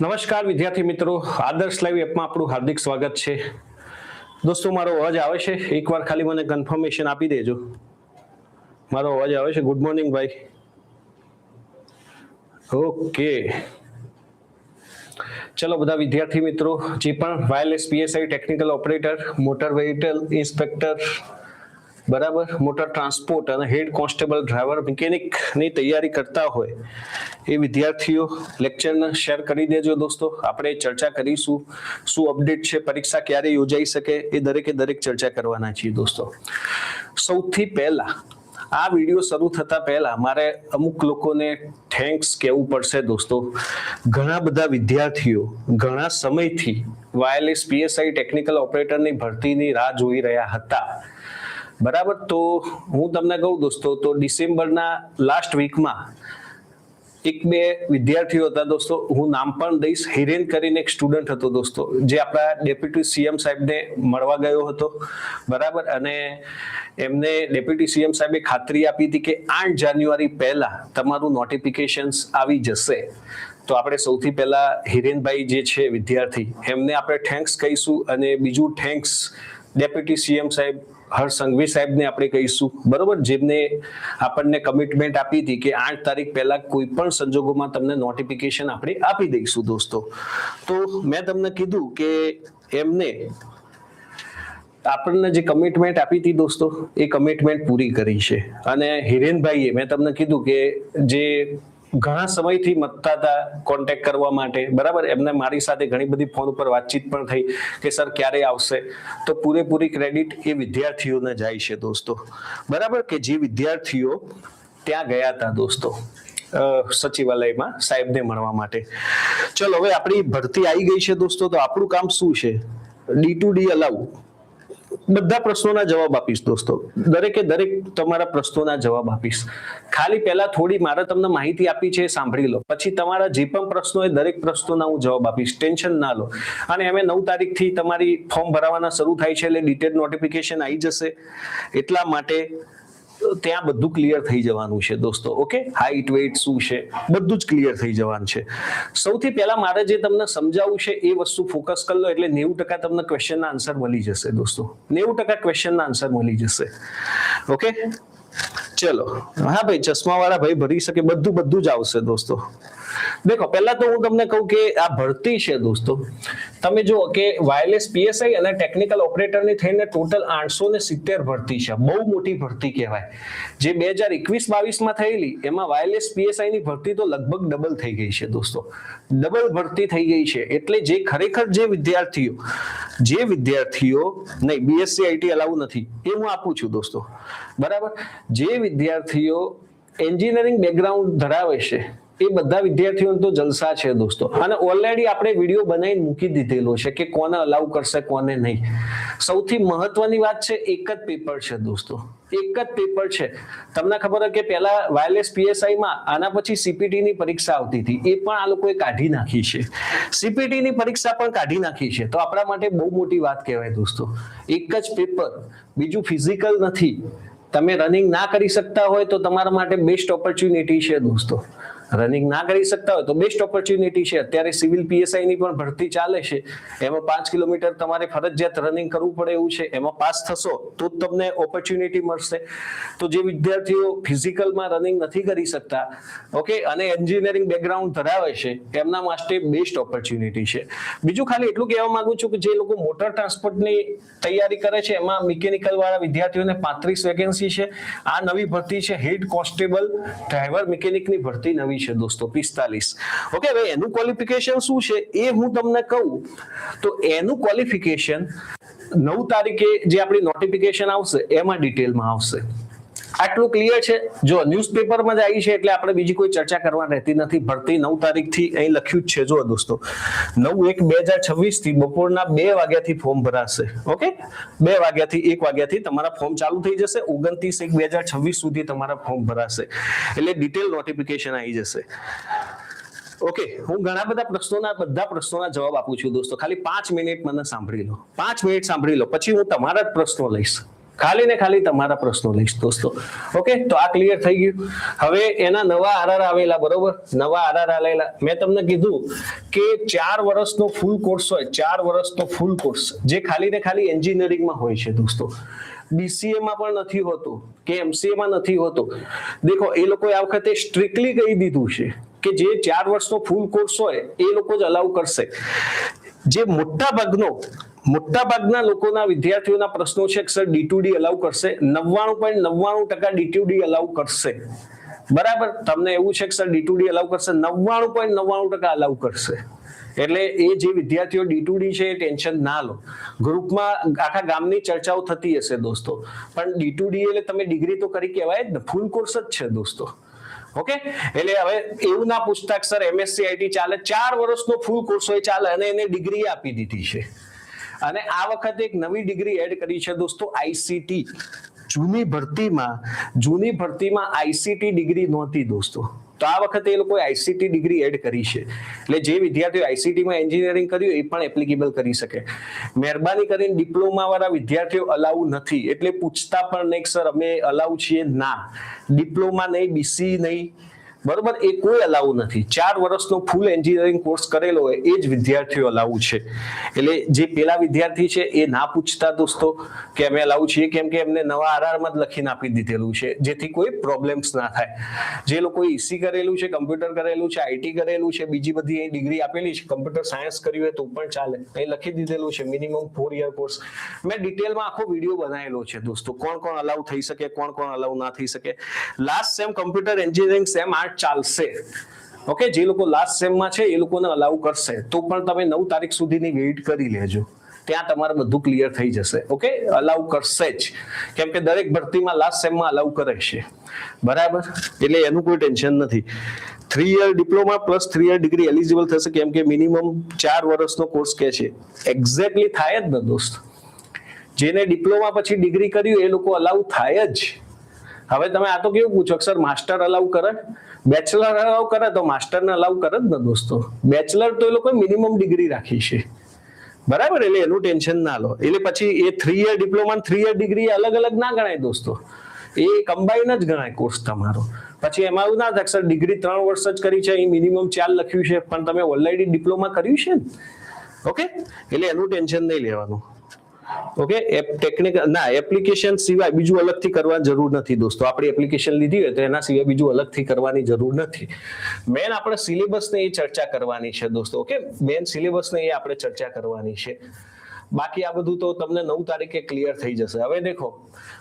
નમસ્કાર વિદ્યાર્થી મિત્રો. આદર્શ લાઈવ એપમાં આપણું હાર્દિક સ્વાગત છે. દોસ્તો, મારો અવાજ આવે છે? એકવાર ખાલી મને કન્ફર્મેશન આપી દેજો. મારો અવાજ આવે છે? ગુડ મોર્નિંગ ભાઈ. ઓકે ચલો, બધા વિદ્યાર્થી મિત્રો, જે પણ wireless PSI technical operator motor vehicle inspector બરાબર? મોટર ટ્રાન્સપોર્ટ અને હેડ કોન્સ્ટેબલ ડ્રાઈવર મિકેનિકની તૈયારી કરતા હોય એ વિદ્યાર્થીઓ લેક્ચરને શેર કરી દેજો દોસ્તો. આપણે ચર્ચા કરીશું શું અપડેટ છે, પરીક્ષા ક્યારે યોજાઈ શકે એ દરેકે દરેક ચર્ચા કરવાના છીએ દોસ્તો. સૌથી પહેલા, આ વીડિયો શરૂ થતા પહેલા મારે અમુક લોકોને થેન્ક્સ કહેવું પડશે દોસ્તો. ઘણા બધા વિદ્યાર્થીઓ ઘણા સમયથી વાયરલેસ પીએસઆઈ ટેકનિકલ ઓપરેટરની ભરતીની રાહ જોઈ રહ્યા હતા. બરાબર? તો હું તમને કહું દોસ્તો, તો ડિસેમ્બરના લાસ્ટ વીકમાં એક બે વિદ્યાર્થીઓ હતા દોસ્તો, હું નામ પણ દઈશ, હિરેન કરીને એક સ્ટુડન્ટ હતો દોસ્તો, જે આપણા ડેપ્યુટી સીએમ સાહેબને મળવા ગયો હતો. બરાબર? અને એમને ડેપ્યુટી સીએમ સાહેબે ખાતરી આપી હતી કે આઠ જાન્યુઆરી પહેલા તમારું નોટિફિકેશન્સ આવી જશે. તો આપણે સૌથી પહેલા હિરેનભાઈ જે છે વિદ્યાર્થી, એમને આપણે થેન્ક્સ કહીશું અને બીજું થેન્ક્સ ડેપ્યુટી સીએમ સાહેબ હર્ષ સંઘવી સાહેબને આપણે કહીશું. બરોબર? જેમને આપણને કમિટમેન્ટ આપી હતી કે આઠ તારીખ પહેલા કોઈ પણ સંજોગોમાં તમને નોટિફિકેશન આપણે આપી દઈશું દોસ્તો. તો મેં તમને કીધું કે એમને આપણને જે કમિટમેન્ટ આપી હતી દોસ્તો, એ કમિટમેન્ટ પૂરી કરી છે. અને હિરેનભાઈએ મેં તમને કીધું કે જે ઘણા સમયથી મતતા હતા કોન્ટેક્ટ કરવા માટે, બરાબર? એમને મારી સાથે ઘણી બધી ફોન ઉપર વાતચીત પણ થઈ કે, સર, ક્યારે આવશે? તો પૂરેપૂરી ક્રેડિટ એ વિદ્યાર્થીઓને જાય છે દોસ્તો. બરાબર? કે જે વિદ્યાર્થીઓ ત્યાં ગયા હતા દોસ્તો સચિવાલયમાં સાહેબને મળવા માટે. ચલો, હવે આપણી ભરતી આવી ગઈ છે દોસ્તો, તો આપણું કામ શું છે? ડી ટુ ડી અલાઉ બધા પ્રશ્નોના જવાબ આપીશ દોસ્તો. દરેકે દરેક તમારા પ્રશ્નોના જવાબ આપીશ. ખાલી પહેલા થોડી મારે તમને માહિતી આપી છે એ સાંભળી લો. પછી તમારા જે પણ પ્રશ્નો હોય દરેક પ્રશ્નોના હું જવાબ આપીશ. ટેન્શન ના લો. અને અમે નવ તારીખથી તમારી ફોર્મ ભરાવાના શરૂ થાય છે એટલે ડિટેલ નોટિફિકેશન આવી જશે. એટલા માટે ત્યાં બધું ક્લિયર થઈ જવાનું છે દોસ્તો ઓકે હાઈટ વેઇટ શું છે? બધું જ ક્લિયર થઈ જવાનું છે. સૌથી પહેલા મારે જે તમને સમજાવવું છે એ વસ્તુ ફોકસ કરી લો એટલે નેવું ટકા તમને ક્વેશ્ચનના આન્સર મળી જશે દોસ્તો. નેવું ટકા ક્વેશ્ચનના આન્સર મળી જશે. ઓકે ચલો. હા ભાઈ ચશ્મા વાળા ભાઈ ભરી શકે, બધું બધું જ આવશે દોસ્તો. દેખો, પહેલા તો હું તમને કહું કે આ ભરતી છે દોસ્તો. તમે જુઓ કે વાયરલેસ પીએસઆઈ અને ટેકનિકલ ઓપરેટરની થઈને ટોટલ આઠસો ને સિત્તેર ભરતી છે. બહુ મોટી ભરતી કહેવાય. જે બે હજાર એકવીસ બાવીસમાં થયેલી, એમાં વાયરલેસ પીએસઆઈ ની ભરતી તો લગભગ ડબલ થઈ ગઈ છે દોસ્તો. ડબલ ભરતી થઈ ગઈ છે. એટલે જે ખરેખર જે વિદ્યાર્થીઓ જે વિદ્યાર્થીઓ, નહીં બીએસસી આઈટી અલાઉ નથી. એ હું આપું છું દોસ્તો. બરાબર? જે વિદ્યાર્થીઓ એન્જિનિયરિંગ બેકગ્રાઉન્ડ ધરાવે છે એ બધા વિદ્યાર્થીઓને તો જલસા છે દોસ્તો. અને ઓલરેડી આપણે વીડિયો બનાવીને મૂકી દીધેલો છે કે કોને અલાઉ કરશે, કોને નહીં. સૌથી મહત્વની વાત છે, એક જ પેપર છે દોસ્તો. એક જ પેપર છે. તમને ખબર હોય કે પહેલા વાયરલેસ પીએસઆઈ માં આના પછી સીપીટી ની પરીક્ષા આવતી હતી. એ પણ આ લોકોએ કાઢી નાખી છે. સીપીટી ની પરીક્ષા પણ કાઢી નાખી છે. તો આપણા માટે બહુ મોટી વાત કહેવાય દોસ્તો. એક જ પેપર બીજું ફિઝિકલ નથી. તમે રનિંગ ના કરી શકતા હોય તો તમારા માટે બેસ્ટ ઓપોર્ચ્યુનિટી છે દોસ્તો. રનિંગ ના કરી શકતા હોય તો બેસ્ટ ઓપોર્ચ્યુનિટી છે. અત્યારે સિવિલ પીએસઆઈ ની પણ ભરતી ચાલે છે. એમાં પાંચ કિલોમીટર તમારે ફરજિયાત રનિંગ કરવું પડે એવું છે. એમાં પાસ થશો તો જ તમને ઓપોર્ચ્યુનિટી મળશે. તો જે વિદ્યાર્થીઓ ફિઝિકલમાં રનિંગ નથી કરી શકતા ઓકે અને એન્જિનિયરિંગ બેકગ્રાઉન્ડ ધરાવે છે એમના માટે બેસ્ટ ઓપોર્ચ્યુનિટી છે. બીજું ખાલી એટલું કહેવા માંગુ છું કે જે લોકો મોટર ટ્રાન્સપોર્ટની તૈયારી કરે છે, એમાં મિકેનિકલ વાળા વિદ્યાર્થીઓને પાંત્રીસ વેકેન્સી છે. આ નવી ભરતી છે. હેડ કોન્સ્ટેબલ ડ્રાઈવર મિકેનિકની ભરતી નવી છે દોસ્તો, પિસ્તાલીસ. ઓકે હવે એનું ક્વોલિફિકેશન શું છે? એ હું તમને કહું, તો એનું ક્વોલિફિકેશન નવ તારીખે જે આપણી નોટિફિકેશન આવશે, એમાં ડિટેલમાં આવશે. આટલું ક્લિયર છે? જો ન્યૂઝપેપરમાં જ આવી છે એટલે આપણે બીજી કોઈ ચર્ચા કરવા રહેતી નથી. ભરતી નવ તારીખથી અહીં લખ્યું જ છે. જો દોસ્તો. નવ એક બે હજાર છવ્વીસથી બપોરના બે વાગ્યાથી ફોર્મ ભરાશે. ઓકે બે વાગ્યાથી, એક વાગ્યાથી તમારા ફોર્મ ચાલુ થઈ જશે. ઓગણત્રીસ એક બે હજાર છવ્વીસ સુધી તમારા ફોર્મ ભરાશે. એટલે ડિટેલ નોટિફિકેશન આવી જશે. ઓકે હું ઘણા બધા પ્રશ્નોના બધા પ્રશ્નોના જવાબ આપું છું દોસ્તો. ખાલી પાંચ મિનિટ મને સાંભળી લો. પાંચ મિનિટ સાંભળી લો. પછી હું તમારા જ પ્રશ્નો લઈશ. ખાલી ને ખાલી તમારા પ્રશ્નો લઈશ દોસ્તો. ઓકે તો આ ક્લિયર થઈ ગયું. હવે એના નવા આરઆર આવેલા, બરોબર? નવા આરઆર આવેલા મેં તમને કીધું કે ચાર વર્ષનો ફૂલ કોર્સ હોય, ચાર વર્ષનો ફૂલ કોર્સ જે ખાલી ને ખાલી એન્જિનિયરિંગમાં હોય છે દોસ્તો. બીસીએ માં પણ નથી હોતું કે એમસીએ માં નથી હોતું. દેખો, એ લોકોએ આ વખતે સ્ટ્રિક્ટલી કહી દીધું છે કે જે ચાર વર્ષનો ફૂલ કોર્સ હોય, એ લોકો જ અલાઉ કરશે. જે મોટા ભાગનો મોટા ભાગના લોકોના વિદ્યાર્થીઓના પ્રશ્નો છે કે, સર ડી અલાઉ કરશે? નવ્વાણું પોઈન્ટ નવ્વાણું ટકા ડી ડી અલાઉ કરશે. બરાબર? તમને એવું છે કે, સર ડી અલાઉ કરશે? નવ્વાણું પોઈન્ટ નવ્વાણું ટકા અલાઉ કરશે. એટલે એ જે વિદ્યાર્થીઓ ડીટુડી છે, એ ટેન્શન ના લો. ગ્રુપમાં આખા ગામની ચર્ચાઓ થતી હશે, દોસ્તો. પણ ડીટુડી એટલે તમે ડિગ્રી તો કરી કહેવાય જ ને. ફૂલ કોર્સ જ છે, દોસ્તો. ઓકે? એટલે હવે એવું ના પૂછતા સર એમએસસી આઈટી ચાલે? ચાર વર્ષનો ફૂલ કોર્સ હોય, ચાલે. અને એને ડિગ્રી આપી દીધી છે. અને આ વખતે એક નવી ડિગ્રી એડ કરી છે દોસ્તો આઈસીટી જૂની ભરતીમાં જૂની ભરતીમાં આઈસીટી ડિગ્રી નહોતી દોસ્તો. તો આ વખતે એ લોકોએ આઈસીટી ડિગ્રી એડ કરી છે. એટલે જે વિદ્યાર્થીઓ આઈસીટીમાં એન્જિનિયરિંગ કર્યું એ પણ એપ્લિકેબલ કરી શકે. મહેરબાની કરીને ડિપ્લોમા વાળા વિદ્યાર્થીઓ અલાઉ નથી. એટલે પૂછતા પણ નહીં સર, અમે અલાઉ છીએ. ના. ડિપ્લોમા નહીં, બીસી નહીં. બરોબર? એ કોઈ અલાઉ નથી. ચાર વર્ષનો ફૂલ એન્જિનિયરિંગ કોર્સ કરેલો હોય, એ જ વિદ્યાર્થીઓ અલાઉ છે. એટલે જે પેલા વિદ્યાર્થી છે, એ ના પૂછતા દોસ્તો, કે અમે અલાઉ છીએ કેમ કે એમને નવા આરઆરમાં જ લખીને આપી દીધેલું છે. જેથી કોઈ પ્રોબ્લેમ્સ ના થાય. જે લોકો ઈસી કરેલું છે કમ્પ્યુટર કરેલું છે આઈટી કરેલું છે, બીજી બધી અહીં ડિગ્રી આપેલી છે કમ્પ્યુટર સાયન્સ કર્યું હોય તો પણ ચાલે. અહીં લખી દીધેલું છે મિનિમમ ફોર યર કોર્સ મેં ડિટેલમાં આખો વીડિયો બનાવેલો છે દોસ્તો. કોણ કોણ અલાઉ થઈ શકે, કોણ કોણ અલાઉ ના થઈ શકે. Last sem computer engineering sem art ચાલશે. ઓકે જે લોકો લાસ્ટ સેમમાં છે, એ લોકોને અલાઉ કરશે. તો પણ તમે નવ તારીખ સુધીની વેઇટ કરી લેજો. ત્યાં તમારે બધું ક્લિયર થઈ જશે. ઓકે અલાઉ કરશે જ. કેમ કે દરેક ભરતીમાં લાસ્ટ સેમમાં અલાઉ કરે છે. બરાબર? એટલે એનું કોઈ ટેન્શન નથી. Three year diploma plus three year degree eligible થશે, કેમ કે મિનિમમ ચાર વર્ષનો કોર્સ કે છે. એક્ઝેક્ટલી થાય જ ને, દોસ્ત. જેને ડિપ્લોમા પછી ડિગ્રી કર્યું, એ લોકો અલાઉ થાય જ. હવે તમે આ તો કેવું પૂછો સર માસ્ટર અલાઉ કરે? બેચલર અલાઉ કરે તો માસ્ટરને અલાઉ કરે જ ને દોસ્તો. બેચલર તો એ લોકો મિનિમમ ડિગ્રી રાખી છે. બરાબર? એટલે એનું ટેન્શન ના લો. એટલે પછી એ three year diploma three year degree અલગ અલગ ના ગણાય દોસ્તો. એ કમ્બાઈન જ ગણાય કોર્સ તમારો. પછી એમાં એવું ના થાય સર ડિગ્રી ત્રણ વર્ષ જ કરી છે, અહીં મિનિમમ ચાર લખ્યું છે, પણ તમે ઓલરેડી ડિપ્લોમા કર્યું છે ઓકે એટલે એનું ટેન્શન નહીં લેવાનું. ઓકે ટેકનિકલ ના એપ્લિકેશન સિવાય બીજું અલગથી કરવા જરૂર નથી દોસ્તો. આપણી એપ્લિકેશન લીધી હોય તો એના સિવાય બીજું અલગથી કરવાની જરૂર નથી. મેન આપણે સિલેબસને એ ચર્ચા કરવાની છે દોસ્તો ઓકે મેન સિલેબસને એ આપણે ચર્ચા કરવાની છે. બાકી આ બધું તો તમને નવ તારીખે ક્લિયર થઈ જશે. હવે દેખો,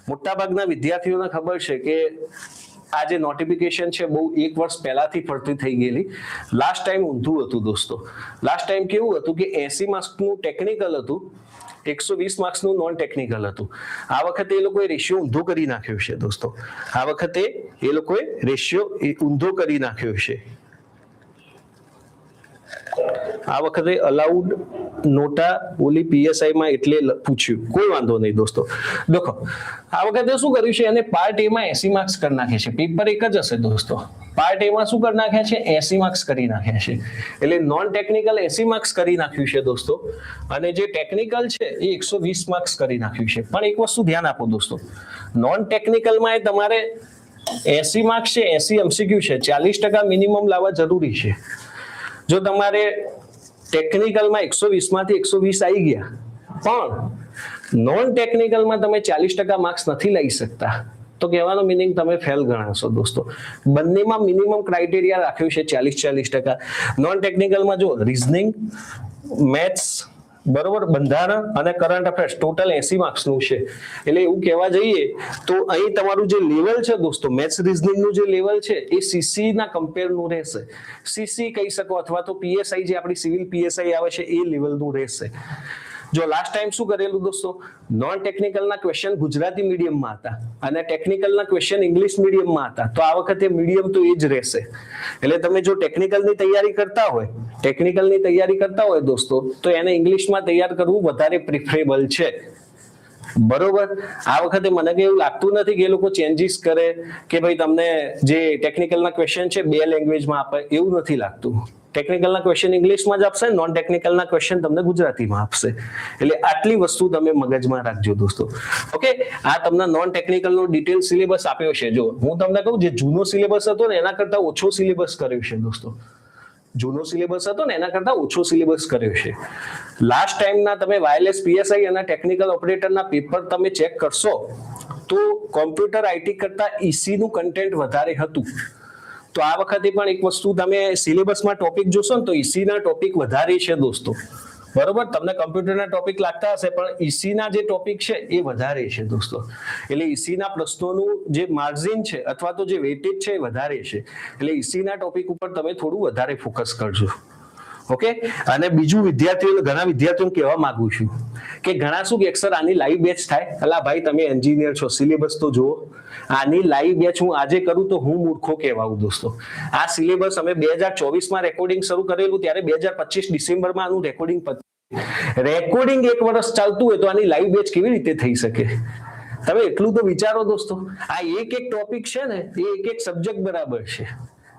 મોટાભાગના વિદ્યાર્થીઓને ખબર છે કે આ જે નોટિફિકેશન છે બહુ એક વર્ષ પહેલાથી ફરતી થઈ ગયેલી. લાસ્ટ ટાઈમ ઊંધું હતું દોસ્તો. લાસ્ટ ટાઈમ કેવું હતું કે એસી માર્ક્સનું ટેકનિકલ હતું એકસો વીસ માર્ક્સનું નોન ટેકનિકલ હતું. આ વખતે એ લોકોએ રેશિયો ઊંધો કરી નાખ્યો છે દોસ્તો. આ વખતે એ લોકોએ રેશિયો ઊંધો કરી નાખ્યો છે. આ વખતે અલાઉડ નોટા ઓલી પીએસઆઈ માં એટલે પૂછ્યું. કોઈ વાંધો નહીં દોસ્તો. દેખો, આ વખતે શું કર્યું છે? એને પાર્ટ એ માં એસી માર્ક્સ કરી નાખે છે. પેપર એક જ હશે દોસ્તો. પાર્ટ એ માં શું કરી નાખ્યા છે? એસી માર્ક્સ કરી નાખ્યા છે. એટલે નોન ટેકનિકલ એસી માર્ક્સ કરી નાખ્યું છે દોસ્તો. અને જે ટેકનિકલ છે, એ એકસો વીસ માર્ક્સ કરી નાખ્યું છે. પણ એક વસ્તુ ધ્યાન આપો દોસ્તો. નોન ટેકનિકલમાં એ તમારે એસી માર્ક્સ છે, એસી એમસીક્યુ છે. ચાલીસ ટકા મિનિમમ લાવવા જરૂરી છે. જો તમારે ટેકનિકલમાં એકસો વીસમાંથી એકસો વીસ આવી ગયા, પણ નોન ટેકનિકલમાં તમે ચાલીસ ટકા માર્ક્સ નથી લઈ શકતા, તો કહેવાનો મિનિંગ તમે ફેલ ગણાશો દોસ્તો. બંનેમાં મિનિમમ ક્રાઇટેરિયા રાખ્યું છે ચાલીસ ચાલીસ ટકા. નોન ટેકનિકલમાં જો રિઝનિંગ મેથ્સ બરોબર, બંધારણ અને કરંટ અફેર્સ ટોટલ એસી માર્ક્સનું છે. એટલે એવું કહેવા જઈએ તો અહીં તમારું જે લેવલ છે દોસ્તો મેથ્સ રિઝનિંગનું જે લેવલ છે, એ સીસી ના કમ્પેરનું રહેશે. સીસી કહી શકો અથવા તો પીએસઆઈ જે આપણી સિવિલ પીએસઆઈ આવે છે, એ લેવલનું રહેશે. જો લાસ્ટ ટાઈમ શું કરેલું દોસ્તો? નોન ટેકનિકલના ક્વેશ્ચન ગુજરાતી મીડિયમમાં હતા અને ટેકનિકલના ક્વેશ્ચન ઇંગ્લિશ મીડિયમમાં હતા. તો આ વખતે મીડિયમ તો એ જ રહેશે. એટલે તમે જો ટેકનિકલની તૈયારી કરતા હોય ટેકનિકલની તૈયારી કરતા હોય દોસ્તો, તો એને ઇંગ્લિશમાં તૈયાર કરવું વધારે પ્રિફરેબલ છે. બરોબર? આ વખતે મને કઈ એવું લાગતું નથી કે એ લોકો ચેન્જીસ કરે કે ભાઈ તમને જે ટેકનિકલના ક્વેશ્ચન છે બે લેંગ્વેજમાં આપે, એવું નથી લાગતું. ટેકનિકલના ક્વેશ્ચન ઇંગ્લિશમાં જ આપશે નોન ટેકનિકલના ક્વેશ્ચન તમને ગુજરાતીમાં આપશે. એટલે આટલી વસ્તુ તમે મગજમાં રાખજો દોસ્તો. ઓકે આ તમને નોન ટેકનિકલનો ડિટેલ સિલેબસ આપ્યો છે. જો, હું તમને કહું, જે જૂનો સિલેબસ હતો ને, એના કરતા ઓછો સિલેબસ કર્યો છે દોસ્તો. જૂનો સિલેબસ હતો ને, એના કરતા ઓછો સિલેબસ કર્યો છે. લાસ્ટ ટાઈમના તમે વાયરલેસ પીએસઆઈ અને ટેકનિકલ ઓપરેટરના પેપર તમે ચેક કરશો, તો કોમ્પ્યુટર આઈટી કરતા ઈસીનું કન્ટેન્ટ વધારે હતું. તો આ વખતે પણ એક વસ્તુ તમે સિલેબસમાં ટોપિક જોશો ને, તો ઈસીના ટોપિક વધારે છે દોસ્તો. બરોબર, તમને કમ્પ્યુટરના ટોપિક લાગતા હશે, પણ ઈસીના જે ટોપિક છે, એ વધારે છે દોસ્તો. એટલે ઈસીના પ્રશ્નોનું જે માર્જિન છે, અથવા તો જે વેટેજ છે, એ વધારે છે. એટલે ઈસીના ટોપિક ઉપર તમે થોડું વધારે ફોકસ કરજો. ઓકે અને બીજું વિદ્યાર્થીઓ ઘણા વિદ્યાર્થીઓને કહેવા માંગુ છું કે ઘણા શું કે સર આની લાઈવ બેચ થાય. અલા ભાઈ, તમે એન્જિનિયર છો સિલેબસ તો જુઓ. આની લાઈવ બેચ હું આજે કરું તો હું મૂર્ખો કહેવાઉં દોસ્તો. આ સિલેબસ અમે બે હજાર ચોવીસમાં રેકોર્ડિંગ શરૂ કરેલું, ત્યારે બે હજાર પચીસ ડિસેમ્બરમાં આનું રેકોર્ડિંગ રેકોર્ડિંગ એક વર્ષ ચાલતું હોય તો આની લાઈવ બેચ કેવી રીતે થઈ શકે? તમે એટલું તો વિચારો દોસ્તો. આ એક એક ટોપિક છે ને, એ એક એક સબ્જેક્ટ બરાબર છે.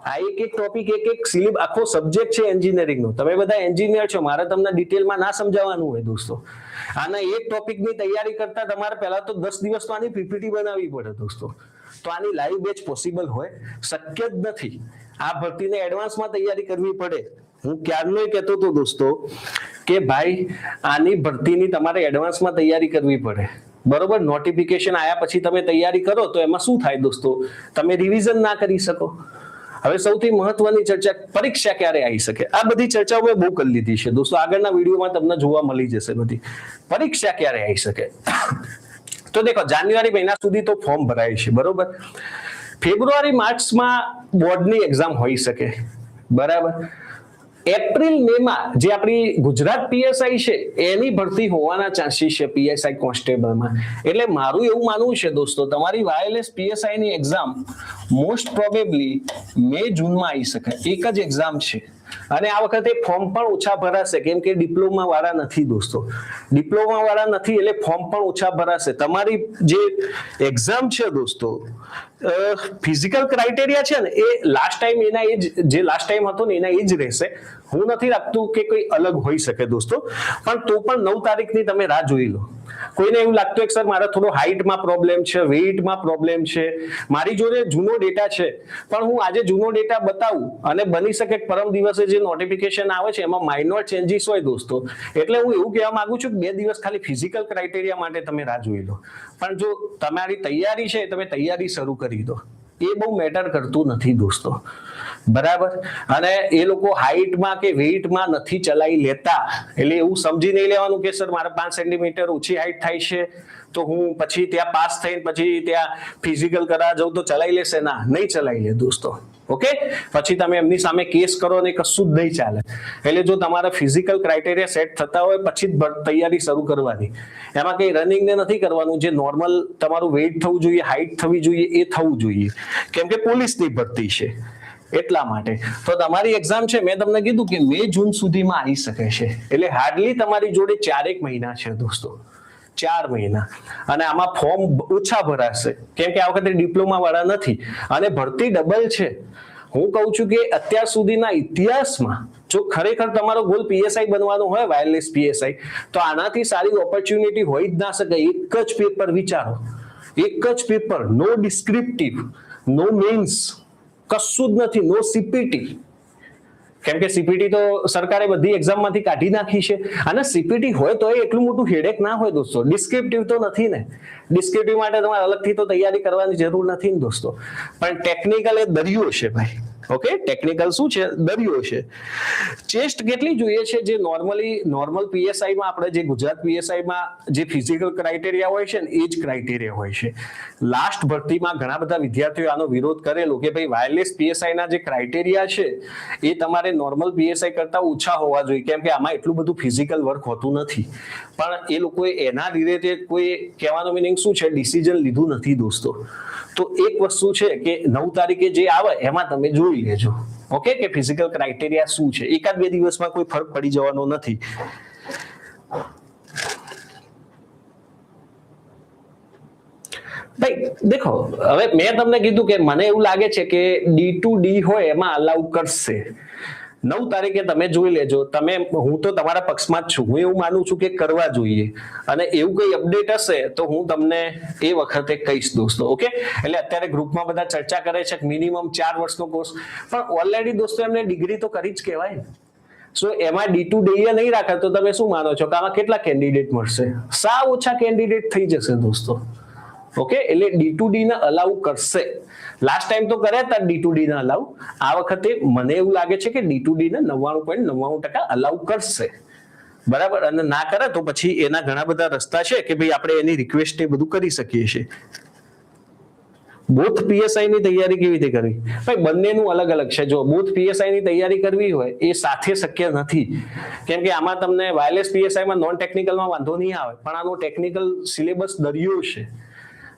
આ એક એક ટોપિક એક એક સિલેબ આખો સબ્જેક્ટ છે એન્જિનિયરિંગનો તમે બધા એન્જિનિયર છો, મારે તમને ડિટેલમાં ના સમજાવવાનું હોય દોસ્તો. આના એક ટોપિકની તૈયારી કરતા તમારે પહેલા તો દસ દિવસ તો આની પીપીટી બનાવવી પડે દોસ્તો. તો આની લાઈવ બેચ પોસિબલ હોય. શક્ય જ નથી. આ ભરતીને એડવાન્સમાં તૈયારી કરવી પડે. હું ક્યારનો કહેતો હતો દોસ્તો કે ભાઈ, આની ભરતીની તમારે એડવાન્સમાં તૈયારી કરવી પડે. બરોબર? નોટિફિકેશન આયા પછી તમે તૈયારી કરો તો એમાં શું થાય દોસ્તો? તમે રિવિઝન ના કરી શકો. હવે સૌથી મહત્વની ચર્ચા, પરીક્ષા ક્યારે આવી શકે? આ બધી ચર્ચાઓ મેં બહુ કરી લીધી છે. દોસ્તો, આગળના વિડીયોમાં તમને જોવા મળી જશે બધી. પરીક્ષા ક્યારે આવી શકે? તો દેખો, જાન્યુઆરી મહિના સુધી તો ફોર્મ ભરાય છે, બરોબર? ફેબ્રુઆરી, માર્ચમાં બોર્ડની એક્ઝામ હોઈ શકે. બરાબર? એપ્રિલ મે માં જે આપણી ગુજરાત પીએસઆઈ છે, એની ભરતી હોવાના ચાન્સીસ છે પીએસઆઈ કોન્સ્ટેબલમાં. એટલે મારું એવું માનવું છે દોસ્તો, તમારી વાયરલેસ પીએસઆઈ ની એક્ઝામ મોસ્ટ પ્રોબેબલી મે જૂનમાં આવી શકે એક જ એક્ઝામ છે. અને આ વખતે ફોર્મ પણ ઓછા ભરાશે. કેમ કે ડિપ્લોમા વાળા નથી દોસ્તો. ડિપ્લોમા વાળા નથી એટલે ફોર્મ પણ ઓછા ભરાશે. તમારી જે એક્ઝામ છે દોસ્તો ફિઝિકલ ક્રાઇટેરિયા છે ને, એ લાસ્ટ ટાઈમ એના એ જ, જે લાસ્ટ ટાઈમ હતો ને, એના એ જ રહેશે. હું નથી રાખતું કે કોઈ અલગ હોઈ શકે દોસ્તો. પણ તો પણ નવ તારીખની તમે રાહ જોઈ લો. કોઈને એવું લાગતું હોય સર, મારા થોડો હાઇટમાં પ્રોબ્લેમ છે વેઇટમાં પ્રોબ્લેમ છે, મારી જોડે જૂનો ડેટા છે, પણ હું આજે જૂનો ડેટા બતાવું અને બની શકે પરમ દિવસે જે નોટિફિકેશન આવે છે, એમાં માઇનોર ચેન્જીસ હોય દોસ્તો. એટલે હું એવું કહેવા માંગુ છું કે બે દિવસ ખાલી ફિઝિકલ ક્રાઇટેરિયા માટે તમે રાહ જોઈ લો. પણ જો તમારી તૈયારી છે, તમે તૈયારી શરૂ કરી દો. એ બહુ મેટર કરતું નથી દોસ્તો. બરાબર? અને એ લોકો હાઈટમાં કે વેઇટમાં નથી ચલાવી લેતા. એટલે એવું સમજી નહીં લેવાનું કે, સર, મારે પાંચ સેન્ટીમીટર ઓછી હાઈટ થાય છે, તો હું પછી ત્યાં પાસ થઈને પછી ત્યાં ફિઝિકલ કરા જાઉં તો ચલાવી લેશે? ના, નહીં ચલાવી લે દોસ્તો. ઓકે પછી તમે એમની સામે કેસ કરો ને કશું જ નહીં ચાલે. એટલે જો તમારા ફિઝિકલ ક્રાઇટેરિયા સેટ થતા હોય, પછી જ તૈયારી શરૂ કરવાની. એમાં કઈ રનિંગ ને નથી કરવાનું. જે નોર્મલ તમારું વેઇટ થવું જોઈએ હાઈટ થવી જોઈએ, એ થવું જોઈએ. કેમ કે પોલીસની ભરતી છે. એટલા માટે. તો તમારી એક્ઝામ છે, મેં તમને કીધું કે મે જૂન સુધીમાં આવી શકે છે. એટલે હાર્ડલી તમારી જોડે ચારેક મહિના છે, દોસ્તો. ચાર મહિના. અને આમાં ફોર્મ ઓછા ભરાશે. કેમ કે આ વખતે ડિપ્લોમા વાળા નથી. અને ભરતી ડબલ છે. હું કહું છું કે અત્યાર સુધીના ઇતિહાસમાં જો ખરેખર તમારો ગોલ પીએસઆઈ બનવાનો હોય વાયરલેસ પીએસઆઈ તો આનાથી સારી ઓપોર્ચ્યુનિટી હોઈ જ ના શકે. એક જ પેપર વિચારો. એક જ પેપર નો ડિસ્ક્રિપ્ટિવ નો મેન્સ કશું જ નથી નો સીપીટી કેમ કે સીપીટી તો સરકારે બધી એક્ઝામમાંથી કાઢી નાખી છે. અને સીપીટી હોય તો એટલું મોટું હેડેક ના હોય દોસ્તો. ડિસ્ક્રિપ્ટિવ તો નથી ને. ડિસ્ક્રિપ્ટિવ માટે તમારે અલગથી તો તૈયારી કરવાની જરૂર નથી ને દોસ્તો. પણ ટેકનિકલ એ દરિયો છે ભાઈ. ઓકે ટેકનિકલ શું છે? દરિયો છે ચેસ્ટ કેટલી જોઈએ છે? જે નોર્મલી નોર્મલ પીએસઆઈમાં આપણે જે ગુજરાત પીએસઆઈમાં જે ફિઝિકલ ક્રાઇટેરિયા હોય છે ને, એ જ ક્રાઇટેરિયા હોય છે. લાસ્ટ ભરતીમાં ઘણા બધા વિદ્યાર્થીઓ આનો વિરોધ કરેલો કે ભાઈ વાયરલેસ પીએસઆઈના જે ક્રાઇટેરિયા છે, એ તમારે નોર્મલ પીએસઆઈ કરતા ઓછા હોવા જોઈએ, કેમ કે આમાં એટલું બધું ફિઝિકલ વર્ક હોતું નથી. પણ એ લોકોએ એના રિલેટેડ કોઈ કહેવાનો મિનિંગ શું છે? ડિસિઝન લીધું નથી, દોસ્તો. તો એક વસ્તુ છે કે નવ તારીખે જે આવે, એમાં તમે જોઈ લેજો. ઓકે કે ફિઝિકલ ક્રાઇટેરિયા શું છે? એકાદ બે દિવસમાં કોઈ ફરક પડી જવાનો નથી. ભાઈ, દેખો, હવે મેં તમને કીધું કે મને એવું લાગે છે કે ડી ટુ ડી હોય એમાં અલાઉ કરશે. નવ તારીખે તમે જોઈ લેજો. તમે, હું તો તમારા પક્ષમાં જ છું. હું એવું માનું છું કે કરવા જોઈએ. અને એવું કઈ અપડેટ હશે તો હું તમને એ વખતે કહીશ દોસ્તો ઓકે એટલે અત્યારે ગ્રુપમાં બધા ચર્ચા કરે છે મિનિમમ ચાર વર્ષનો કોર્સ પણ ઓલરેડી દોસ્તો એમને ડિગ્રી તો કરી જ કહેવાય સો એમાં ડી ટુ ડી નહીં રાખે તો તમે શું માનો છો કે આમાં કેટલા કેન્ડિડેટ મળશે? સાવ ઓછા કેન્ડિડેટ થઈ જશે દોસ્તો. ઓકે એટલે ડી ટુ ડી ને અલાઉ કરશે. લાસ્ટ ટાઈમ તો કર્યા હતા ડી ટુ ડી ને અલાઉ આ વખતે મને એવું લાગે છે કે ડી ટુ ડી ને નવ્વાણું પોઈન્ટ નવ્વાણું ટકા અલાઉ કરશે. બરાબર? અને ના કરે તો પછી એના ઘણા બધા રસ્તા છે કે ભાઈ આપણે એની રિક્વેસ્ટ એ બધું કરી શકીએ છીએ. બોથ પીએસઆઈ ની તૈયારી કેવી રીતે કરવી? ભાઈ, બંનેનું અલગ અલગ છે. જો બોથ પીએસઆઈ ની તૈયારી કરવી હોય, એ સાથે શક્ય નથી. કેમ કે આમાં તમને વાયરલેસ પીએસઆઈ માં નોન ટેકનિકલમાં વાંધો નહીં આવે, પણ આનો ટેકનિકલ સિલેબસ દરિયો છે.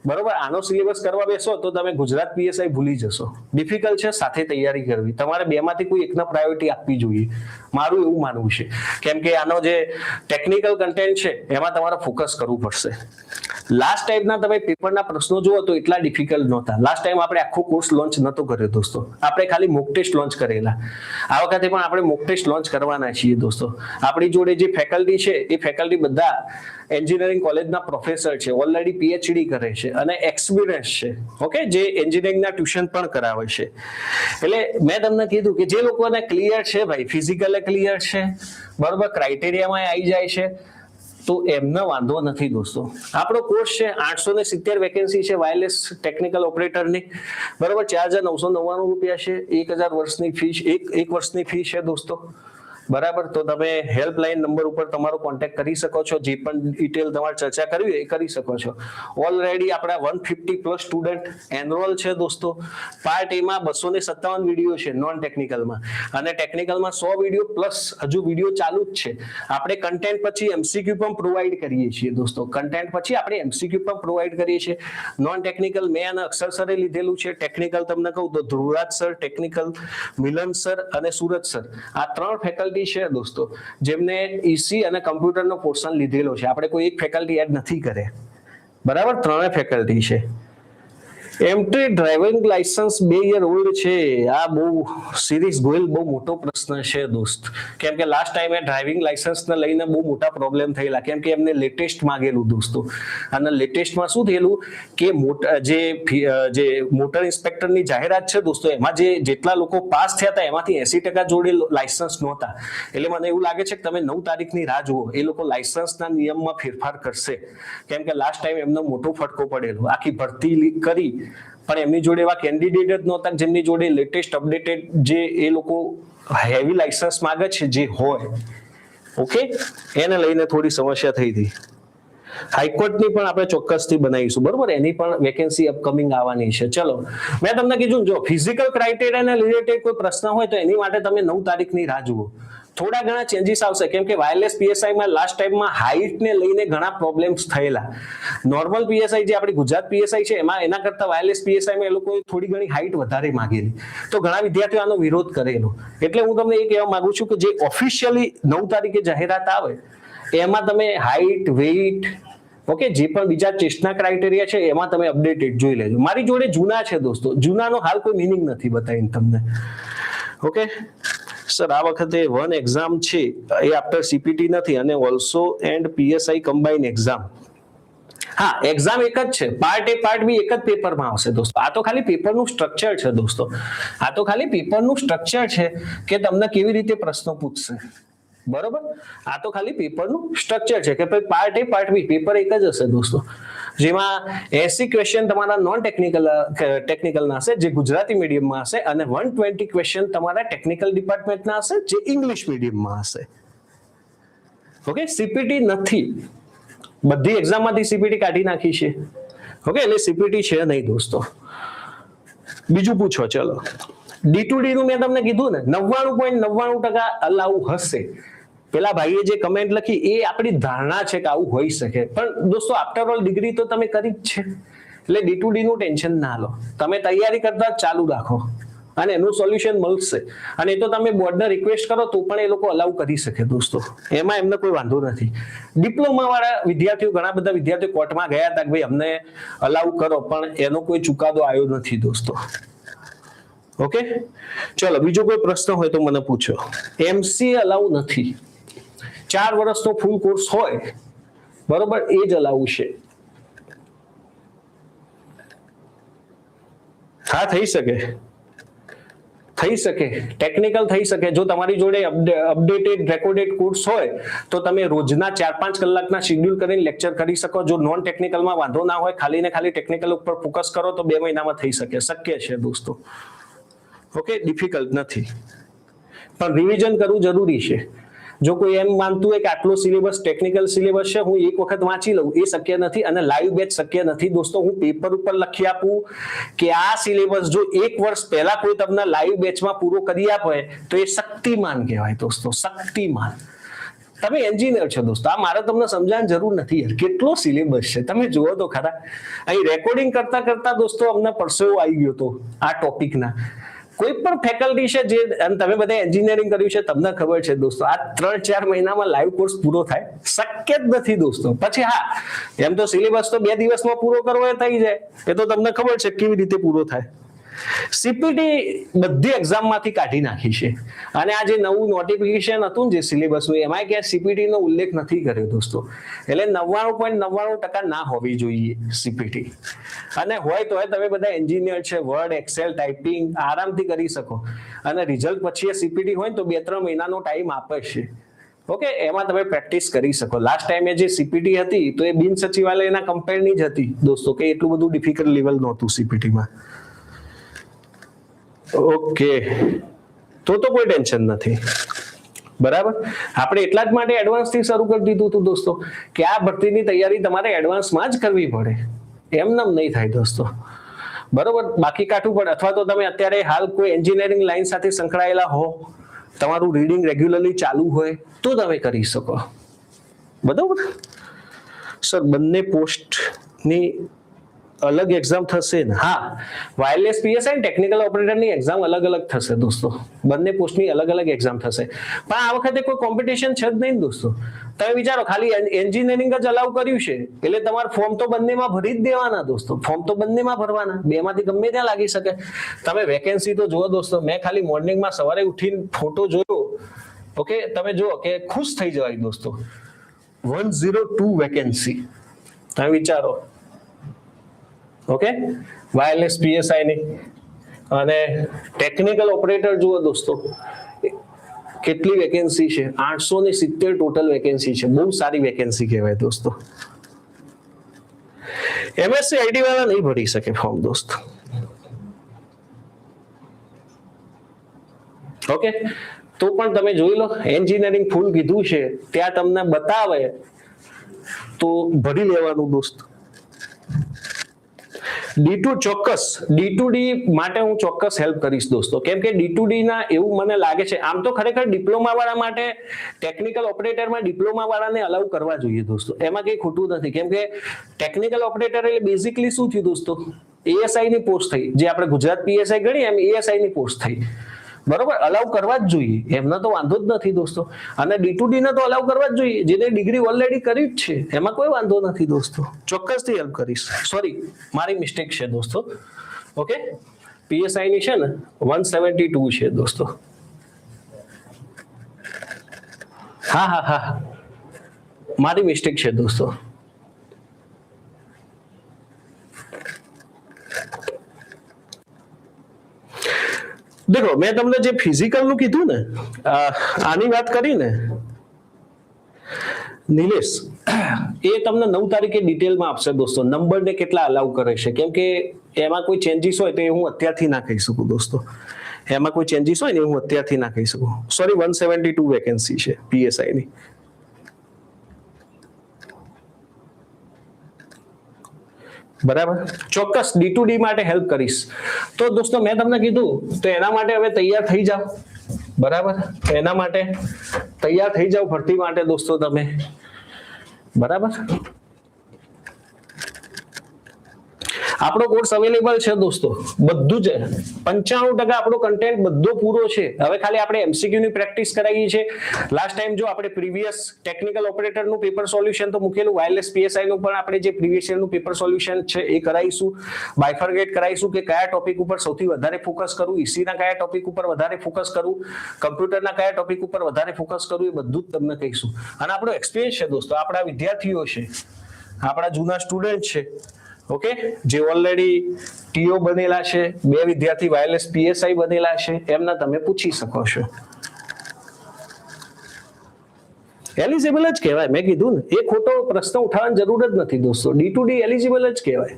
બરોબર? આનો સિલેબસ કરવા બેસો તો તમે ગુજરાત પીએસઆઈ ભૂલી જશો. ડિફિકલ્ટ છે, સાથે તૈયારી કરવી. તમારે બેમાંથી કોઈ એકને પ્રાયોરિટી આપવી જોઈએ. મારું એવું માનવું છે. કેમ કે આનો જે ટેકનિકલ કન્ટેન્ટ છે, એમાં તમારે ફોકસ કરવું પડશે. લાસ્ટ ટાઈમના તમે પેપરના પ્રશ્નો જુઓ તો એટલા ડિફિકલ્ટ નહોતા. લાસ્ટ ટાઈમ આપણે આખો કોર્સ લોન્ચ નહોતો કર્યો દોસ્તો. આપણે ખાલી મોક ટેસ્ટ લોન્ચ કરેલા. આ વખતે પણ આપણે મોક ટેસ્ટ લોન્ચ કરવાના છીએ દોસ્તો. આપણી જોડે જે ફેકલ્ટી છે, એ ફેકલ્ટી બધા એન્જિનિયરિંગ કોલેજના પ્રોફેસર છે. ઓલરેડી પીએચડી કરે છે અને એક્સપિરિયન્સ છે. ઓકે જે એન્જિનિયરિંગના ટ્યુશન પણ કરાવે છે. એટલે મેં તમને કીધું કે જે લોકોને ક્લિયર છે ભાઈ ફિઝિકલે ક્લિયર છે, બરોબર ક્રાઇટેરિયામાં આવી જાય છે. તો એમને વાંધો નથી દોસ્તો. આપણો કોર્સ છે આઠસો ને સિત્તેર વેકેન્સી છે વાયરલેસ ટેકનિકલ ઓપરેટરની બરોબર, ચાર હજાર નવસો નવ્વાણું રૂપિયા છે, એક હજાર વર્ષની ફી એક એક વર્ષની ફી છે દોસ્તો. બરાબર? તો તમે હેલ્પલાઇન નંબર ઉપર તમારો કોન્ટેક્ટ કરી શકો છો. જે પણ ડિટેલ તમારે ચર્ચા કરવી હોય એ કરી શકો છો. ઓલરેડી આપણા one fifty plus student enroll છે દોસ્તો. પાર્ટ એમાં બસો ને સત્તાવન વીડિયો છે નોન ટેકનિકલમાં અને ટેકનિકલમાં સો વીડિયો પ્લસ હજુ વીડિયો ચાલુ જ છે. આપણે કન્ટેન્ટ પછી એમસીક્યુ પણ પ્રોવાઈડ કરીએ છીએ દોસ્તો. કન્ટેન્ટ પછી આપણે એમસીક્યુ પણ પ્રોવાઈડ કરીએ છીએ. નોન ટેકનિકલ મેં અને અક્ષર સરે લીધેલું છે. ટેકનિકલ તમને કહું તો Dhruvraj sir technical Milan sir અને સુરત સર આ ત્રણ ફેકલ્ટી છે દોસ્તો, જેમને ઈસી અને કમ્પ્યુટરનો પોર્શન લીધેલો છે. આપણે કોઈ એક ફેકલ્ટી એડ નથી કરે બરાબર? ત્રણે ફેકલ્ટી છે. એમટી ડ્રાઇવિંગ લાયસન્સ બે યર ઓલ્ડ છે. આ બહુ સિરીઝ ગોયલ બહુ મોટો પ્રશ્ન છે દોસ્ત. કેમ કે લાસ્ટ ટાઈમે ડ્રાઇવિંગ લાયસન્સને લઈને બહુ મોટા પ્રોબ્લેમ થયેલા. કેમ કે એમને લેટેસ્ટ માંગેલું દોસ્તો. અને લેટેસ્ટમાં શું થયેલું? કે જે જે મોટર ઇન્સ્પેક્ટરની જાહેરાત છે દોસ્તો, એમાં જે જેટલા લોકો પાસ થયા હતા, એમાંથી એસી ટકા જોડે લાયસન્સ નહોતા. એટલે મને એવું લાગે છે કે તમે નવ તારીખની રાહ જુઓ. એ લોકો લાયસન્સના નિયમમાં ફેરફાર કરશે. કેમ કે લાસ્ટ ટાઈમ એમનો મોટો ફટકો પડેલો. આખી ભરતી કરી પણ એમની જોડે એવા કેન્ડિડેટ જ નહોતા જેમની જોડે લેટેસ્ટ અપડેટેડ જે એ લોકો હેવી લાયસન્સ માંગે છે જે હોય. ઓકે એને લઈને થોડી સમસ્યા થઈ હતી. હાઈકોર્ટની પણ આપણે ચોક્કસથી બનાવીશું. બરોબર? એની પણ વેકેન્સી અપકમિંગ આવવાની છે. ચલો, મેં તમને કીધું જો ફિઝિકલ ક્રાઇટેરિયાને રિલેટેડ કોઈ પ્રશ્ન હોય તો એની માટે તમે નવ તારીખની રાહ જુઓ. થોડા ઘણા ચેન્જીસ આવશે. કેમ કે વાયરલેસ પીએસઆઈમાં લાસ્ટ ટાઈમમાં હાઇટને લઈને ઘણા પ્રોબ્લેમ્સ થયેલા. નોર્મલ પીએસઆઈ જે આપણી ગુજરાત પીએસઆઈ છે, એમાં એના કરતાં વાયરલેસ પીએસઆઈમાં એ લોકોએ થોડી ઘણી હાઇટ વધારે માગેલી તો ઘણા વિદ્યાર્થીઓ આનો વિરોધ કરેલો. એટલે હું તમને એ કહેવા માંગુ છું કે જે ઓફિશિયલી નવ તારીખે જાહેરાત આવે, એમાં તમે હાઇટ વેઇટ ઓકે જે પણ બીજા ટેસ્ટના ક્રાઇટેરિયા છે, એમાં તમે અપડેટેડ જોઈ લેજો. મારી જોડે જૂના છે દોસ્તો. જૂનાનો હાલ કોઈ મિનિંગ નથી બતાવીને તમને. ઓકે સર, આ વખતે વન એક્ઝામ છે, એ આફ્ટર સીપીટી નથી અને also and PSI combine exam હા એક્ઝામ એક જ છે. પાર્ટ એ પાર્ટ બી એક જ પેપરમાં આવશે દોસ્તો. આ તો ખાલી પેપરનું સ્ટ્રક્ચર છે દોસ્તો. આ તો ખાલી પેપરનું સ્ટ્રક્ચર છે કે તમને કેવી રીતે પ્રશ્નો પૂછશે. બરોબર? આ તો ખાલી પેપરનું સ્ટ્રક્ચર છે કે ભાઈ part A part B paper એક જ હશે દોસ્તો. જેમાં એસી ક્વેશ્ચન તમારા નોન ટેકનિકલ ટેકનિકલના હશે, જે ગુજરાતી મીડિયમમાં હશે, અને વન ટ્વેન્ટી ક્વેશ્ચન તમારા ટેકનિકલ ડિપાર્ટમેન્ટના હશે, જે ઇંગ્લિશ મીડિયમમાં હશે. ઓકે સીપીટી નથી. બધી એક્ઝામમાંથી સીપીટી કાઢી નાખી છે. ઓકે એટલે સીપીટી છે નહીં દોસ્તો. બીજું પૂછો, ચલો. ડી ટુ ડી નું મેં તમને કીધું ને, નવ્વાણું પોઈન્ટ નવ્વાણું ટકા અલાઉ હશે. પેલા ભાઈએ જે કમેન્ટ લખી, એ આપણી ધારણા છે કે આવું હોઈ શકે. પણ દોસ્તો આફ્ટર ઓલ ડિગ્રી તો તમે કરી જ છે. એટલે ડી ટુ નું ટેન્શન ના લો. તમે તૈયારી કરતા ચાલુ રાખો. અને એનું સોલ્યુશન મળશે. અને એ તો તમે બોર્ડને રિક્વેસ્ટ કરો, તો પણ એ લોકો અલાઉ કરી શકે દોસ્તો. એમાં એમને કોઈ વાંધો નથી. ડિપ્લોમા વાળા વિદ્યાર્થીઓ, ઘણા બધા વિદ્યાર્થીઓ કોર્ટમાં ગયા હતા કે ભાઈ, અમને અલાઉ કરો, પણ એનો કોઈ ચુકાદો આવ્યો નથી દોસ્તો. ઓકે ચલો, બીજો કોઈ પ્રશ્ન હોય તો મને પૂછો. એમસી અલાઉ નથી. ચાર વર્ષનો ફૂલ કોર્સ હોય, બરોબર, એ જ અલાઉ છે. હા, થઈ શકે. થઈ શકે. ટેકનિકલ થઈ શકે. જો તમારી જોડે અપડેટેડ રેકોર્ડેડ કોર્સ હોય, તો તમે રોજના ચાર પાંચ કલાકના શેડ્યુલ કરીને લેક્ચર કરી શકો. જો નોન ટેકનિકલમાં વાંધો ના હોય, ખાલી ને ખાલી ટેકનિકલ ઉપર ફોકસ કરો, તો બે મહિનામાં થઈ શકે. શક્ય છે, દોસ્તો. ઓકે ડિફિકલ્ટ નથી. પણ રિવિઝન કરવું જરૂરી છે. જો કોઈ એમ માનતું હોય કે આટલો સિલેબસ ટેકનિકલ સિલેબસ છે, હું એક વખત વાંચી લઉં, એ શક્ય નથી અને લાઈવ બેચ શક્ય નથી. દોસ્તો, હું પેપર ઉપર લખી આપું કે આ સિલેબસ જો એક વર્ષ પહેલા કોઈ તમને લાઈવ બેચમાં પૂરો કરી આપે, તો એ શક્તિમાન કહેવાય દોસ્તો, શક્તિમાન. તમે એન્જિનિયર છો દોસ્તો, આ મારે તમને સમજાવવાની જરૂર નથી યાર. કેટલો સિલેબસ છે? તમે જુઓ તો ખરા. અહીં રેકોર્ડિંગ કરતા કરતા દોસ્તો અમને પરસેવો આવી ગયો તો આ ટોપિકના કોઈ પણ ફેકલ્ટી છે જે તમે બધા એન્જિનિયરિંગ કર્યું છે, તમને ખબર છે દોસ્તો, આ ત્રણ ચાર મહિનામાં લાઈવ કોર્સ પૂરો થાય. શક્ય જ નથી દોસ્તો. પછી હા, એમ તો સિલેબસ તો બે દિવસમાં પૂરો કરવો એ થઈ જાય. એ તો તમને ખબર છે કેવી રીતે પૂરો થાય. સીપીટી બધી એક્ઝામમાંથી કાઢી નાખી છે. અને આ જે નવું નોટિફિકેશન હતું ને જે સિલેબસનું એમાં ક્યાંય સીપીટી નો ઉલ્લેખ નથી કર્યો દોસ્તો. એટલે નવ્વાણું પોઈન્ટ નવ્વાણું ટકા ના હોવી જોઈએ સીપીટી અને હોય તો તમે બધા એન્જિનિયર છે વર્ડ એક્સેલ ટાઈપિંગ આરામથી કરી શકો. અને રિઝલ્ટ પછી સીપીટી હોય ને તો બે ત્રણ મહિનાનો ટાઈમ આપે છે. ઓકે એમાં તમે પ્રેક્ટિસ કરી શકો. લાસ્ટ ટાઈમે જે સીપીટી હતી, તો એ બિન સચિવાલયના કમ્પેરની જ હતી દોસ્તો, કે એટલું બધું ડિફિકલ્ટ લેવલ નહોતું સીપીટીમાં ઓકે. તો તો કોઈ ટેન્શન નથી. બરાબર? આપણે એટલા જ માટે એડવાન્સથી શરૂ કરી દીધું હતું દોસ્તો, કે આ ભરતીની તૈયારી તમારે એડવાન્સમાં જ કરવી પડે. એમનેમ નહીં થાય દોસ્તો. બરોબર? બાકી કાઢવું પડે અથવા તો તમે અત્યારે હાલ કોઈ એન્જિનિયરિંગ લાઈન સાથે સંકળાયેલા હો, તમારું રીડિંગ રેગ્યુલરલી ચાલુ હોય, તો તમે કરી શકો. બરોબર? સર બંને પોસ્ટની અલગ એક્ઝામ થશે હા. વાયરલેસ પીએસઆઈ ટેકનિકલ ઓપરેટરની એક્ઝામ અલગ અલગ થશે દોસ્તો. બંને પોસ્ટની અલગ અલગ એક્ઝામ થશે. પણ આ વખતે કોઈ કોમ્પિટિશન છે જ નહીં દોસ્તો. તમે વિચારો, ખાલી એન્જિનિયરિંગ જ અલાઉ કર્યું છે. એટલે તમારે ફોર્મ તો બંનેમાં ભરી જ દેવાના દોસ્તો. ફોર્મ તો બંનેમાં ભરવાના. બેમાંથી ગમે ત્યાં લાગી શકે. તમે વેકેન્સી તો જુઓ દોસ્તો. મેં ખાલી મોર્નિંગમાં સવારે ઉઠીને ફોટો જોયો. ઓકે? તમે જુઓ કે ખુશ થઈ જવાય દોસ્તો. વન ઝીરો ટુ વેકેન્સી તમે વિચારો. ઓકે? વાયરલેસ પીએસઆઈ ની. અને ટેકનિકલ ઓપરેટર જુઓ દોસ્તો, કેટલી વેકેન્સી છે? આઠસો ને સિત્તેર ટોટલ વેકેન્સી છે. બહુ સારી વેકેન્સી કહેવાય દોસ્તો. એમએસસી આઈડી વાળા નહીં ભરી શકે ફોર્મ દોસ્ત. ઓકે? તો પણ તમે જોઈ લો એન્જિનિયરિંગ ફૂલ કીધું છે. ત્યાં તમને બતાવે તો ભરી લેવાનું દોસ્ત. ડી ટુ ચોક્કસ, ડી ટુ ડી માટે હું ચોક્કસ હેલ્પ કરીશ દોસ્તો. કેમ કે ડી ટુ ડી ના એવું મને લાગે છે, આમ તો ખરેખર ડિપ્લોમા વાળા માટે ટેકનિકલ ઓપરેટરમાં ડિપ્લોમા વાળાને અલાઉ કરવા જોઈએ દોસ્તો. એમાં કંઈ ખોટું નથી. કેમ કે ટેકનિકલ ઓપરેટર એટલે બેઝિકલી શું થયું દોસ્તો? એએસઆઈ ની પોસ્ટ થઈ, જે આપણે ગુજરાત પીએસઆઈ ગણીએ એમ એએસઆઈ ની પોસ્ટ થઈ. બરોબર અલાઉ કરવા જ જોઈએ. એમને તો વાંધો જ નથી દોસ્તો. અને ડી ટુ ડી ને તો અલાઉ કરવા જ જોઈએ. જેને ડિગ્રી ઓલરેડી કરી જ છે એમાં કોઈ વાંધો નથી દોસ્તો. ચોક્કસથી હેલ્પ કરીશ. સોરી મારી મિસ્ટેક છે દોસ્તો. ઓકે પીએસઆઈ ની છે ને વન સેવન્ટી ટુ છે દોસ્તો. હા હા હા. મારી મિસ્ટેક છે દોસ્તો. દેખો, મેં તમને જે ફિઝિકલનું કીધું ને આની વાત કરીને, નિલેશ, એ તમને નવ તારીખે ડિટેલમાં આપશે દોસ્તો. નંબરને કેટલા અલાઉ કરે છે? કેમ કે એમાં કોઈ ચેન્જીસ હોય તો એ હું અત્યારથી ના કહી શકું દોસ્તો. એમાં કોઈ ચેન્જીસ હોય ને હું અત્યારથી ના કહી શકું. Sorry one seventy two vacancy છે પીએસઆઈ બરાબર? ચોક્કસ ડી ટુ ડી માટે હેલ્પ કરીશ. તો દોસ્તો, મેં તમને કીધું, તો એના માટે હવે તૈયાર થઈ જાઓ. બરાબર? એના માટે તૈયાર થઈ જાઓ, ભરતી માટે દોસ્તો તમે. બરાબર? આપણો કોર્સ અવેલેબલ છે દોસ્તો, બધું જ. પંચાણું ટકા આપણો કન્ટેન્ટ બધો પૂરો છે. હવે ખાલી આપણે એમસીક્યુ ની પ્રેક્ટિસ કરાવી છે લાસ્ટ ટાઈમ જો આપણે પ્રીવિયસ ટેકનિકલ ઓપરેટરનું પેપર સોલ્યુશન તો મૂકેલું વાયરલેસ પીએસઆઈ નું પણ આપણે જે પ્રીવિયસનું પેપર સોલ્યુશન છે એ કરાવીશું. બાયફર્ગેટ કરાવીશું કે કયા ટોપિક ઉપર સૌથી વધારે ફોકસ કરવું ઈસી ના કયા ટોપિક ઉપર વધારે ફોકસ કરવું કમ્પ્યુટરના કયા ટોપિક ઉપર વધારે ફોકસ કરવું એ બધું જ તમને કહીશું. અને આપણો એક્સપિરિયન્સ છે દોસ્તો, આપણા વિદ્યાર્થીઓ છે, આપણા જૂના સ્ટુડન્ટ છે ઓકે જે ઓલરેડી ટીઓ બનેલા છે, બે વિદ્યાર્થી વાયરલેસ પીએસઆઈ બનેલા છે એમના તમે પૂછી શકો છો. એલિજિબલ જ કહેવાય. મેં કીધું ને, એ ખોટો પ્રશ્ન ઉઠાવવાની જરૂર જ નથી દોસ્તો. ડી ટુ ડી એલિજિબલ જ કહેવાય.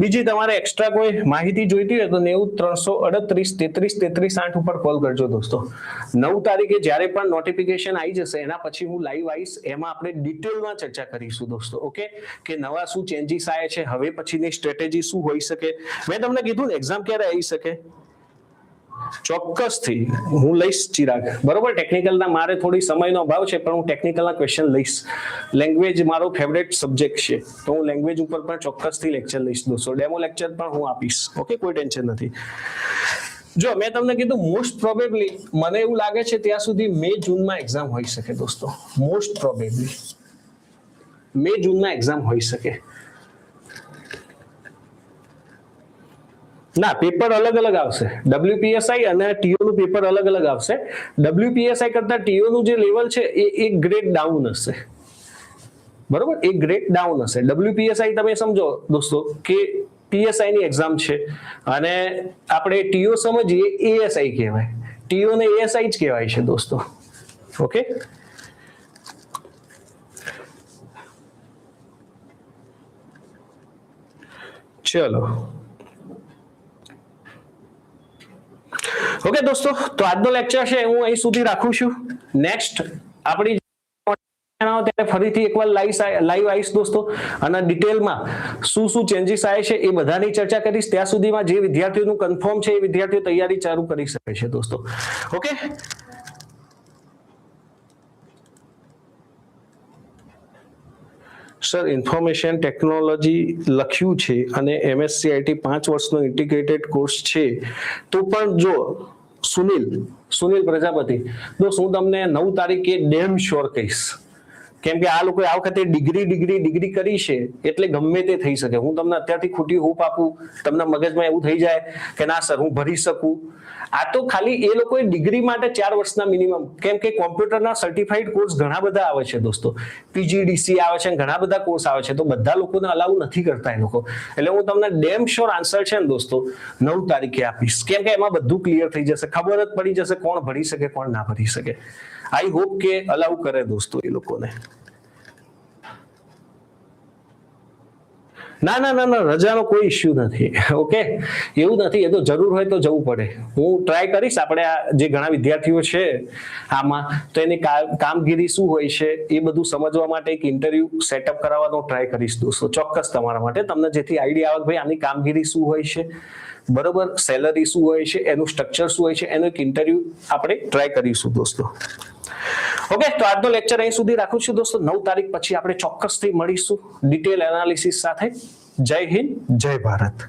બીજી તમારે એક્સ્ટ્રા કોઈ માહિતી જોઈતી હોય તો નેવું ત્રણસો અડત્રીસ તેત્રીસ તેત્રીસ આઠ ઉપર કોલ કરજો દોસ્તો. નવ તારીખે જ્યારે પણ નોટિફિકેશન આવી જશે, એના પછી હું લાઈવ આવીશ એમાં આપણે ડિટેલમાં ચર્ચા કરીશું દોસ્તો, ઓકે? કે નવા શું ચેન્જીસ આવ્યા છે, હવે પછીની સ્ટ્રેટેજી શું હોઈ શકે? મેં તમને કીધું ને એક્ઝામ ક્યારે આવી શકે? ચોક્કસથી હું લઈશ ચિરાગ. બરોબર ટેકનિકલના મારે થોડી સમયનો અભાવ છે, પણ હું ટેકનિકલના ક્વેશ્ચન લઈશ. લેંગ્વેજ મારો ફેવરેટ સબ્જેક્ટ છે. તો હું લેંગ્વેજ ઉપર પણ ચોક્કસથી લેક્ચર લઈશ દોસ્તો. ડેમો લેક્ચર પણ હું આપીશ. ઓકે કોઈ ટેન્શન નથી. જો, મેં તમને કીધું મોસ્ટ પ્રોબેબલી મને એવું લાગે છે ત્યાં સુધી મે જૂનમાં એક્ઝામ હોઈ શકે દોસ્તો. મોસ્ટ પ્રોબેબલી મે જૂનમાં એક્ઝામ હોઈ શકે. ના પેપર અલગ અલગ આવશે. ડબલ્યુપીએસઆઈ અને ટીઓ નું પેપર અલગ અલગ આવશે. ડબલ્યુપીએસઆઈ કરતા ટીઓ નું જે લેવલ છે, એ એક ગ્રેડ ડાઉન હશે. બરોબર? એક ગ્રેડ ડાઉન હશે. ડબલ્યુપીએસઆઈ તમે સમજો, દોસ્તો, કે પીએસઆઈ ની એક્ઝામ છે, અને આપણે ટીઓ સમજીએ એએસઆઈ કહેવાય. ટીઓ ને એએસઆઈ જ કહેવાય છે, દોસ્તો. ઓકે? ચલો. ઓકે દોસ્તો, તો આજનો લેક્ચર છે, હું અહીં સુધી રાખું છું. નેક્સ્ટ આપણી ત્યારે ફરીથી એકવાર લાઈવ લાઈવ આવીશ દોસ્તો. અને ડિટેલમાં શું શું ચેન્જીસ આવે છે એ બધાની ચર્ચા કરીશ. ત્યાં સુધીમાં જે વિદ્યાર્થીઓનું કન્ફર્મ છે એ વિદ્યાર્થીઓ તૈયારી ચાલુ કરી શકે છે, દોસ્તો. ઓકે સર ઇન્ફોર્મેશન ટેકનોલોજી લખ્યું છે અને એમએસસીઆઈટી પાંચ વર્ષનો ઇન્ટિગ્રેટેડ કોર્સ છે. તો પણ જો સુનિલ સુનિલ પ્રજાપતિ તો હું તમને નવ તારીખે ડેમ શ્યોર કહીશ. કેમ કે આ લોકોએ આ વખતે ડિગ્રી ડિગ્રી ડિગ્રી કરી છે, એટલે ગમે તે થઈ શકે. હું તમને અત્યારથી ખોટી હોપ આપું, તમને મગજમાં એવું થઈ જાય કે ના સર, હું ભરી શકું. આ તો ખાલી એ લોકોએ ડિગ્રી માટે ચાર વર્ષના મિનિમમ કેમ કે કોમ્પ્યુટરના સર્ટિફાઈડ કોર્સ ઘણા બધા આવે છે દોસ્તો. પીજીડીસી આવે છે ઘણા બધા કોર્સ આવે છે, તો બધા લોકોને અલાઉ નથી કરતા એ લોકો. એટલે હું તમને ડેમ શ્યોર આન્સર છે ને દોસ્તો, નવ તારીખે આપીશ. કેમ કે એમાં બધું ક્લિયર થઈ જશે. ખબર જ પડી જશે કોણ ભરી શકે, કોણ ના ભરી શકે. આઈ હોપ કે અલાઉ કરે દોસ્તો એ લોકોને. ના ના ના ના, રજાનો કોઈ ઇશ્યુ નથી. ઓકે એવું નથી. એ તો જરૂર હોય તો જવું પડે. હું ટ્રાય કરીશ. આપણે આ જે ઘણા વિદ્યાર્થીઓ છે આમાં, તો એની કામગીરી શું હોય છે, એ બધું સમજવા માટે એક ઇન્ટરવ્યુ સેટઅપ કરાવવાનો ટ્રાય કરીશ દોસ્તો. ચોક્કસ તમારા માટે. તમને જેથી આઈડિયા આવે ભાઈ આની કામગીરી શું હોય છે, બરોબર? સેલરી શું હોય છે, એનું સ્ટ્રક્ચર શું હોય છે, એનો એક ઇન્ટરવ્યુ આપણે ટ્રાય કરીશું દોસ્તો. ઓકે તો આજનો લેક્ચર અહીં સુધી રાખું છું દોસ્તો. નવ તારીખ પછી આપણે ચોક્કસથી મળીશું. ડિટેલ એનાલિસિસ સાથે. જય હિન્દ, જય ભારત.